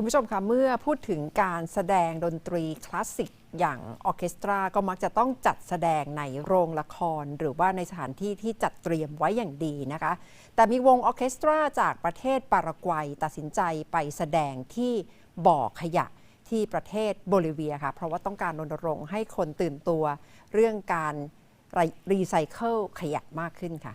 คุณผู้ชมคะเมื่อพูดถึงการแสดงดนตรีคลาสสิกอย่างออเคสตราก็มักจะต้องจัดแสดงในโรงละคร หรือว่าในสถานที่ที่จัดเตรียมไว้อย่างดีนะคะ แต่มีวงออเคสตราจากประเทศปารากวัยตัดสินใจไปแสดงที่บ่อขยะที่ประเทศโบลิเวียค่ะ เพราะว่าต้องการรณรงค์ให้คนตื่นตัว เรื่องการรีไซเคิลขยะมากขึ้นค่ะ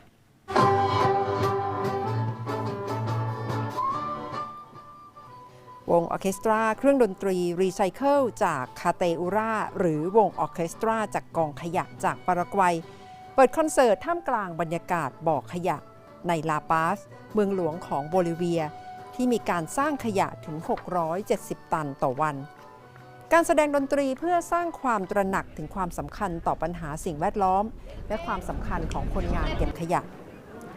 วงออเคสตรา เครื่องดนตรีรีไซเคิลจากคาเตอูราหรือวงออเคสตราจากกองขยะจากปารากวัย เปิดคอนเสิร์ตท่ามกลางบรรยากาศบ่อขยะในลาปาส เมืองหลวงของโบลิเวีย ที่มีการสร้างขยะถึง 670 ตันต่อวัน การแสดงดนตรีเพื่อสร้างความตระหนักถึงความสำคัญต่อปัญหาสิ่งแวดล้อม และความสำคัญของคนงานเก็บขยะ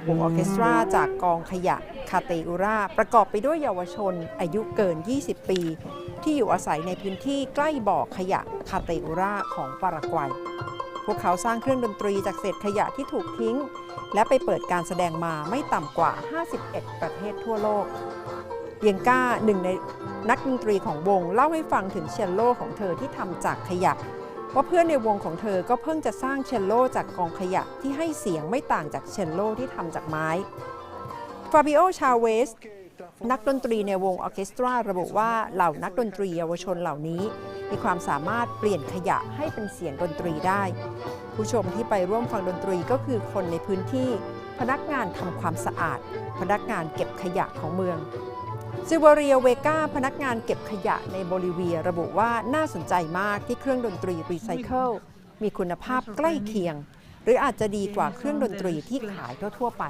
วงออร์เคสตราจากกองขยะคาเตอูราประกอบไปด้วยเยาวชนอายุเกิน 20 ปี ที่อยู่อาศัยในพื้นที่ใกล้บ่อขยะคาเตอูราของปารากวัย พวกเขาสร้างเครื่องดนตรีจากเศษขยะที่ถูกทิ้ง และไปเปิดการแสดงมาไม่ต่ำกว่า 51 ประเทศทั่วโลกเยงก้าหนึ่งในนักดนตรีของวงเล่าให้ฟังถึงเชลโลของเธอที่ทำจากขยะ ว่าเพื่อนในวงของเธอก็เพิ่งจะสร้างเชลโลจากกองขยะที่ให้เสียงไม่ต่างจากเชลโลที่ทำจากไม้ฟาบิโอชาเวสนักดนตรีในวงออเคสตราระบุว่าเหล่านักดนตรีเยาวชนเหล่านี้ มีความสามารถเปลี่ยนขยะให้เป็นเสียงดนตรีได้ ผู้ชมที่ไปร่วมฟังดนตรีก็คือคนในพื้นที่ พนักงานทำความสะอาด พนักงานเก็บขยะของเมือง ซิวเรียเวกาพนักงานเก็บขยะในโบลิเวียระบุว่าน่าสนใจมากที่เครื่องดนตรีรีไซเคิลมีคุณภาพใกล้เคียง หรืออาจจะดีกว่าเครื่องดนตรีที่ขายทั่วๆไป